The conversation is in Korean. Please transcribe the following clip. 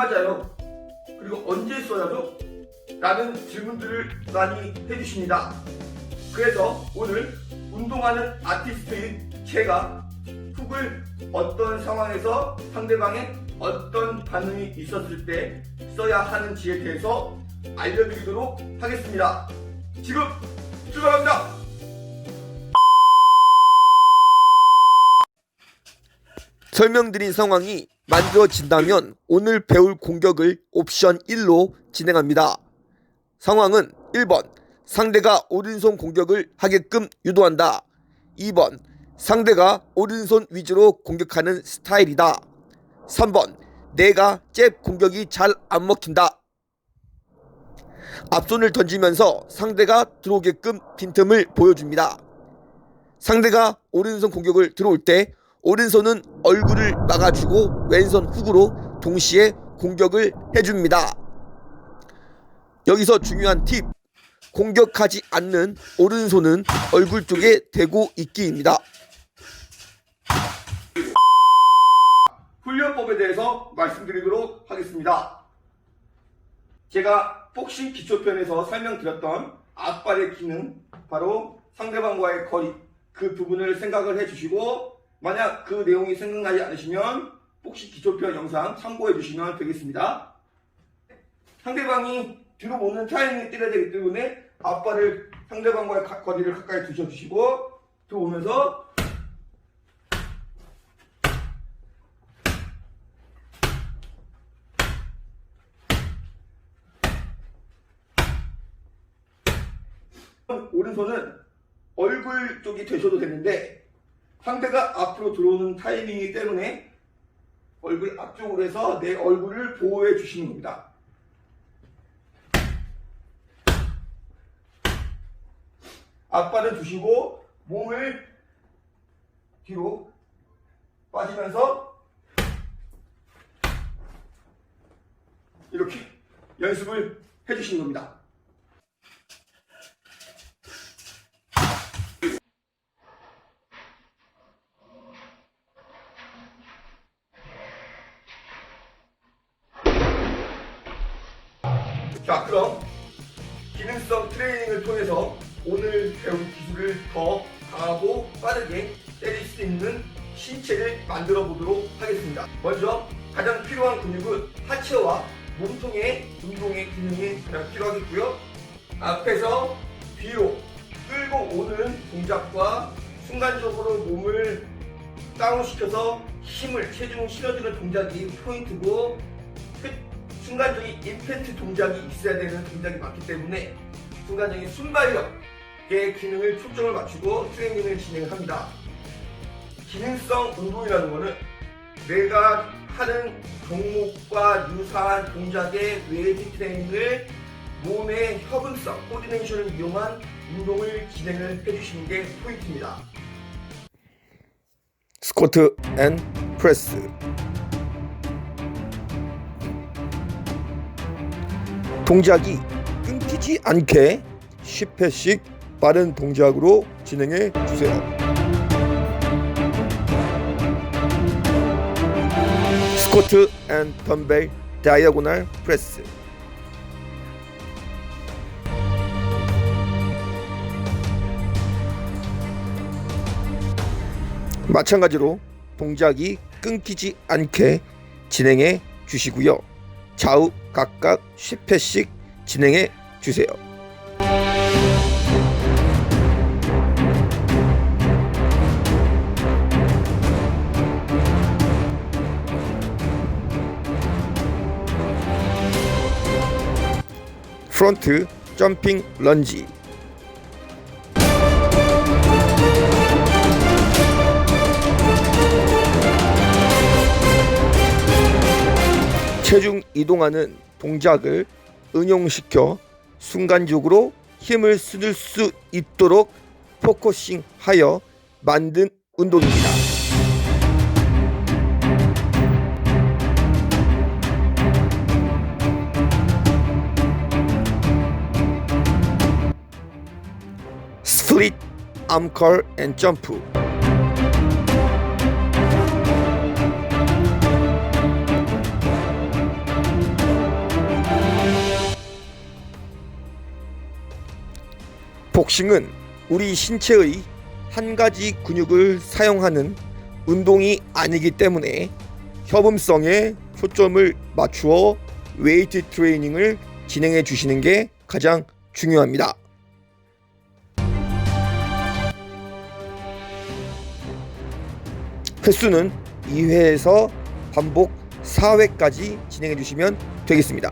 맞아요? 그리고 언제 써야죠? 라는 질문들을 많이 해주십니다. 그래서 오늘 운동하는 아티스트인 제가 훅을 어떤 상황에서 상대방의 어떤 반응이 있었을 때 써야 하는지에 대해서 알려드리도록 하겠습니다. 지금 출발합니다! 설명드린 상황이 만들어진다면 오늘 배울 공격을 옵션 1로 진행합니다. 상황은 1번 상대가 오른손 공격을 하게끔 유도한다. 2번 상대가 오른손 위주로 공격하는 스타일이다. 3번 내가 잽 공격이 잘 안 먹힌다. 앞손을 던지면서 상대가 들어오게끔 빈틈을 보여줍니다. 상대가 오른손 공격을 들어올 때 오른손은 얼굴을 막아주고 왼손 훅으로 동시에 공격을 해줍니다. 여기서 중요한 팁. 공격하지 않는 오른손은 얼굴 쪽에 대고 있기입니다. 훈련법에 대해서 말씀드리도록 하겠습니다. 제가 복싱 기초편에서 설명드렸던 앞발의 기능, 바로 상대방과의 거리, 그 부분을 생각을 해주시고, 만약 그 내용이 생각나지 않으시면 복싱 기초편 영상 참고해 주시면 되겠습니다. 상대방이 뒤로 오는 타이밍에 때려야 되기 때문에 앞발을 상대방과의 가- 거리를 가까이 두셔주시고, 들어오면서 오른손은 얼굴 쪽이 되셔도 되는데 상대가 앞으로 들어오는 타이밍이기 때문에 얼굴 앞쪽으로 해서 내 얼굴을 보호해 주시는 겁니다. 앞발을 두시고 몸을 뒤로 빠지면서 이렇게 연습을 해 주시는 겁니다. 자, 그럼 기능성 트레이닝을 통해서 오늘 배운 기술을 더 강하고 빠르게 때릴 수 있는 신체를 만들어 보도록 하겠습니다. 먼저 가장 필요한 근육은 하체와 몸통의 운동의 기능이 가장 필요하겠고요. 앞에서 뒤로 끌고 오는 동작과 순간적으로 몸을 다운시켜서 힘을 체중을 실어주는 동작이 포인트고 그 순간적인 임팩트 동작이 있어야 되는 동작이 많기 때문에 순간적인 순발력의 기능을 초점을 맞추고 트레이닝을 진행을 합니다. 기능성 운동이라는 것은 내가 하는 종목과 유사한 동작의 웨이트 트레이닝을 몸의 협응성, 코디네이션을 이용한 운동을 진행을 해주시는 게 포인트입니다. 스쿼트 앤 프레스 동작이 끊기지 않게 10회씩 빠른 동작으로 진행해 주세요. 스쿼트 앤 덤벨 다이아고날 프레스 마찬가지로 동작이 끊기지 않게 진행해 주시고요. 좌우 각각 10회씩 진행해 주세요. 프론트 점핑 런지 체중 이동하는 동작을 응용시켜 순간적으로 힘을 쓸 수 있도록 포커싱 하여 만든 운동입니다. 스플릿 암컬 앤 점프 복싱은 우리 신체의 한 가지 근육을 사용하는 운동이 아니기 때문에 협음성에 초점을 맞추어 웨이트 트레이닝을 진행해 주시는 게 가장 중요합니다. 횟수는 2회에서 반복 4회까지 진행해 주시면 되겠습니다.